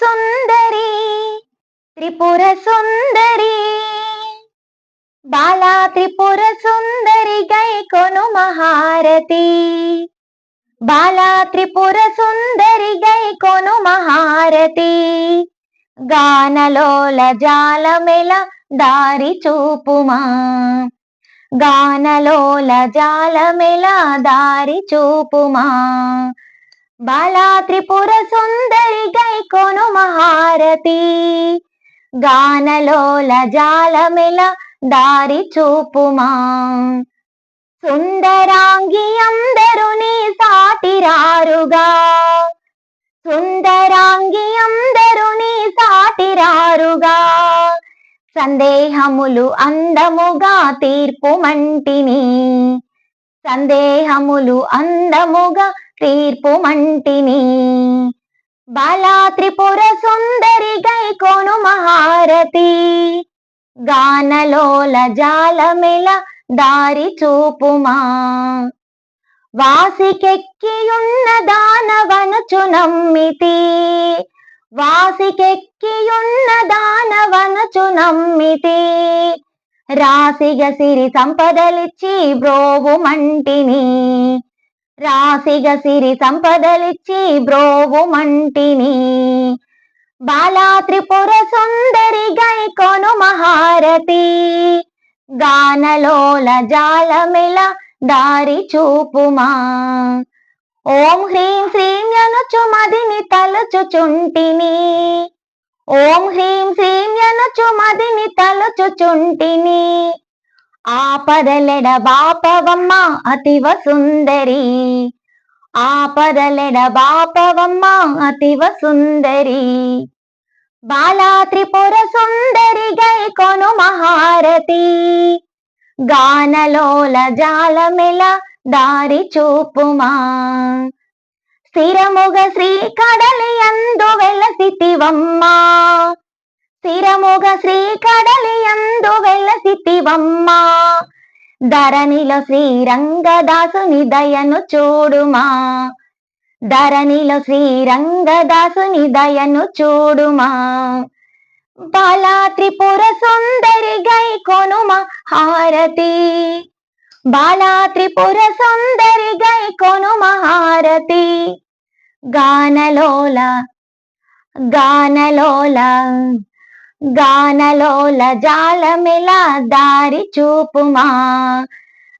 సుందరి త్రిపుర సుందరి. బాలా త్రిపుర సుందరి గై కొను మహారతి. బాలా త్రిపుర సుందరి గై కొను మహారతి. గానలోల జాలమెల దారి చూపుమా. గానలోల జాలమెల దారి చూపుమా. బాలా త్రిపుర సుందరి గై కొను భారతి. గానలోల జాలమెల దారి చూపుమా. సుందరాంగి అందరు నీ సాటిరారుగా సుందరాంగి అందరు నీ సాటిరారుగా సందేహములు అందముగా తీర్పు మంటిని. సందేహములు అందముగా తీర్పు మంటిని. బాలా త్రిపుర సుందరి గై కోను మహారతి గానలోల జాలమెల దారి చూపుమా. వాసికెక్కియున్న దానవనుచు నమ్మితి. వాసికెక్కియున్న దానవనుచు నమ్మితి. రాసిగ సిరి సంపదలిచ్చి బ్రోవు మంటిని. రాసిగ సిరి సంపదలిచ్చి బ్రోవు మంటిని. బాలా త్రిపుర సుందరి గై కొను మహారతి. గానలోల జాలమిల దారి చూపుమా. ఓం హ్రీం శ్రీం యనుచు మదిని తలుచుచుంటిని ఓం హ్రీం శ్రీం యనుచు మదిని తలుచుచుంటిని ఆపదలెడ బాపవమ్మ అతివ సుందరి ఆపదలెడ బాపవమ్మ అతివ సుందరి బాలా త్రిపుర సుందరి గై కొను మహారతి. గానలోల జాలమెల దారి చూపుమా. స్థిరముగ శ్రీ కడలి అందువే స్థిరముగ శ్రీ కడలి అందు వెలసితివమ్మా. ధరణిలో శ్రీరంగదాసుని దయను చూడుమా. ధరణిలో శ్రీరంగదాసుని దయను చూడుమా. బాలా త్రిపుర సుందరి గై కొనుమ హారతి. బాలా త్రిపుర సుందరి గై కొనుమ హారతి. గానలోల గానలోల గానలోల జాలమెల దారి చూపుమా?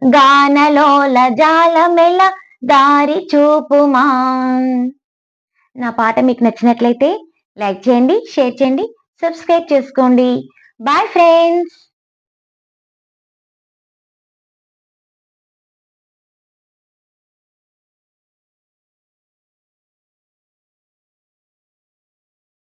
గానలోల జాలమెల దారి చూపుమా? నా పాట మీకు నచ్చినట్లయితే లైక్ చేయండి షేర్ చేయండి సబ్స్క్రైబ్ చేసుకోండి. Bye friends!